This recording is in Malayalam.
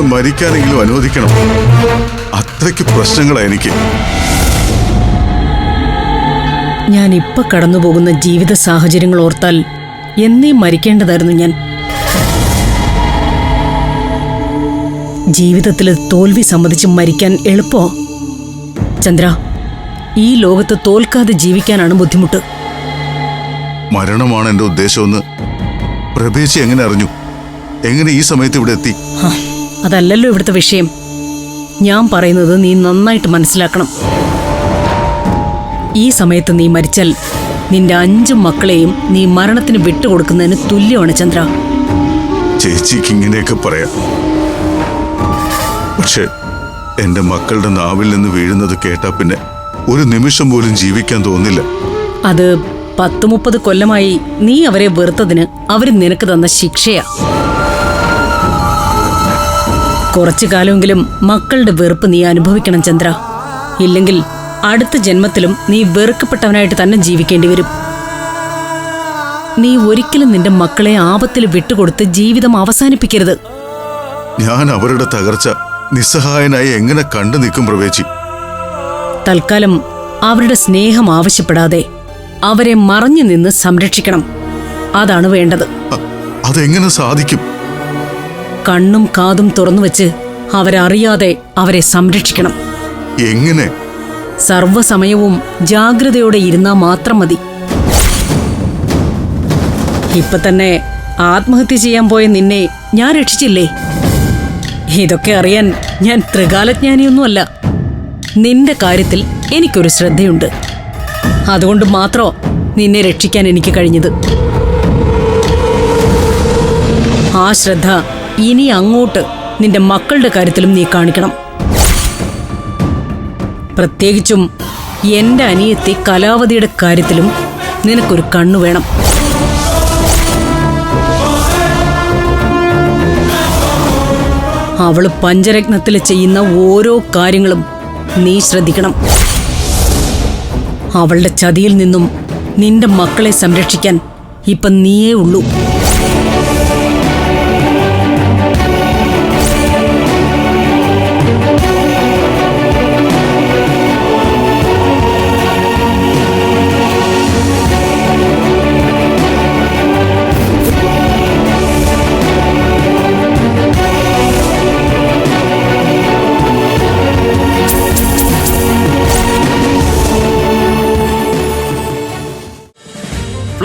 മരിക്കാനെങ്കിലും അനുവദിക്കണം. അത്രയ്ക്ക് പ്രശ്നങ്ങളാ എനിക്ക്. ഞാൻ ഇപ്പൊ കടന്നുപോകുന്ന ജീവിത സാഹചര്യങ്ങൾ ഓർത്താൽ എന്നേ മരിക്കേണ്ടതായിരുന്നു ഞാൻ. ജീവിതത്തിൽ തോൽവി സമ്മതിച്ച് മരിക്കാൻ എളുപ്പോ? ചന്ദ്ര ഈ ലോകത്ത് തോൽക്കാതെ ജീവിക്കാനാണ് ബുദ്ധിമുട്ട്. മരണമാണ് എന്റെ ഉദ്ദേശമെന്ന് പ്രഭേശി എങ്ങനെ അറിഞ്ഞു? എങ്ങനെ ഈ സമയത്ത് ഇവിടെ എത്തി? അതല്ലല്ലോ ഇവിടുത്തെ വിഷയം. ഞാൻ പറയുന്നത് നീ നന്നായിട്ട് മനസ്സിലാക്കണം. ഈ സമയത്ത് നീ മരിച്ചാൽ നിന്റെ അഞ്ചു മക്കളെയും നീ മരണത്തിന് വിട്ടുകൊടുക്കുന്നതിന് തുല്യമാണ് ചന്ദ്ര. ചേച്ചിക്ക് ഇങ്ങനെയൊക്കെ പറയാം. പക്ഷെ എന്റെ മക്കളുടെ നാവിൽ നിന്ന് വീഴുന്നത് കേട്ടാ പിന്നെ ഒരു നിമിഷം പോലും ജീവിക്കാൻ തോന്നില്ല. അത് പത്ത് മുപ്പത് കൊല്ലമായി നീ അവരെ വെറുത്തതിന് അവർ നിനക്ക് തന്ന ശിക്ഷയാ. കുറച്ചു കാലമെങ്കിലും മക്കളുടെ വെറുപ്പ് നീ അനുഭവിക്കണം ചന്ദ്ര. ഇല്ലെങ്കിൽ അടുത്ത ജന്മത്തിലും നീ വെറുക്കപ്പെട്ടവനായിട്ട് തന്നെ ജീവിക്കേണ്ടി വരും. നീ ഒരിക്കലും നിന്റെ മക്കളെ ആപത്തിൽ വിട്ടുകൊടുത്ത് ജീവിതം അവസാനിപ്പിക്കരുത്. ഞാൻ അവരുടെ തകർച്ച നിസ്സഹായനായി എങ്ങനെ കണ്ടു നിൽക്കും പ്രവേശി തൽക്കാലം അവരുടെ സ്നേഹം ആവശ്യപ്പെടാതെ അവരെ മറഞ്ഞു നിന്ന് സംരക്ഷിക്കണം. അതാണ് വേണ്ടത്. അതെങ്ങനെ സാധിക്കും? കണ്ണും കാതും തുറന്നു വെച്ച് അവരറിയാതെ അവരെ സംരക്ഷിക്കണം. എങ്ങനെ? സർവസമയവും ജാഗ്രതയോടെ ഇരുന്നാ മാത്രം മതി. ഇപ്പൊ തന്നെ ആത്മഹത്യ ചെയ്യാൻ പോയ നിന്നെ ഞാൻ രക്ഷിച്ചില്ലേ? ഇതൊക്കെ അറിയാൻ ഞാൻ ത്രികാലജ്ഞാനിയൊന്നുമല്ല. നിന്റെ കാര്യത്തിൽ എനിക്കൊരു ശ്രദ്ധയുണ്ട്. അതുകൊണ്ട് മാത്രോ നിന്നെ രക്ഷിക്കാൻ എനിക്ക് കഴിഞ്ഞത്. ആ ശ്രദ്ധ ഇനി അങ്ങോട്ട് നിന്റെ മക്കളുടെ കാര്യത്തിലും നീ കാണിക്കണം. പ്രത്യേകിച്ചും എന്റെ അനിയത്തി കലാവതിയുടെ കാര്യത്തിലും നിനക്കൊരു കണ്ണു വേണം. അവൾ പഞ്ചരത്നത്തിൽ ചെയ്യുന്ന ഓരോ കാര്യങ്ങളും നീ ശ്രദ്ധിക്കണം. അവളുടെ ചതിയിൽ നിന്നും നിന്റെ മക്കളെ സംരക്ഷിക്കാൻ ഇപ്പം നീയേ ഉള്ളൂ.